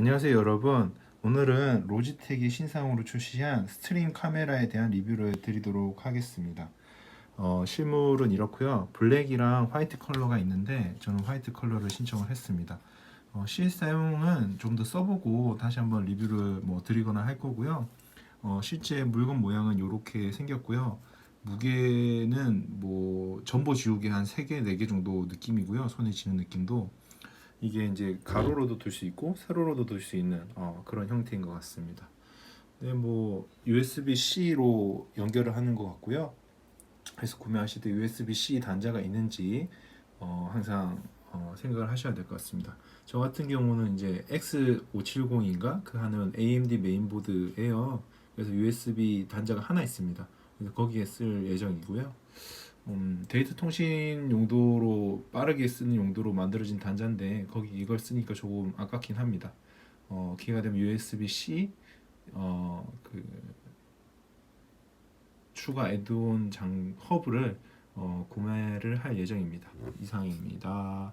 안녕하세요 여러분. 오늘은 로지텍이 신상으로 출시한 스트림 카메라에 대한 리뷰를 드리도록 하겠습니다. 어, 실물은 이렇고요. 블랙이랑 화이트 컬러가 있는데 저는 화이트 컬러를 신청을 했습니다. 어, 실 사용은 좀 더 써보고 다시 한번 리뷰를 뭐 드리거나 할 거고요. 어, 실제 물건 모양은 이렇게 생겼고요. 무게는 뭐 전보 지우개 한 3개, 4개 정도 느낌이고요. 손에 쥐는 느낌도 이게 이제 가로로도 둘 수 있고 세로로도 둘 수 있는 어, 그런 형태인 것 같습니다. 네, 뭐 USB-C로 연결을 하는 것 같고요. 그래서 구매하실 때 USB-C 단자가 있는지 어, 항상 어, 생각을 하셔야 될 것 같습니다. 저 같은 경우는 이제 X570인가 그 하는 AMD 메인보드예요. 그래서 USB 단자가 하나 있습니다. 그래서 거기에 쓸 예정이고요. 음, 데이터 통신 용도로 빠르게 쓰는 용도로 만들어진 단자인데 거기 이걸 쓰니까 조금 아깝긴 합니다. 어, 기회가 되면 USB-C 어, 그 추가 애드온 장 허브를 어, 구매를 할 예정입니다. 이상입니다.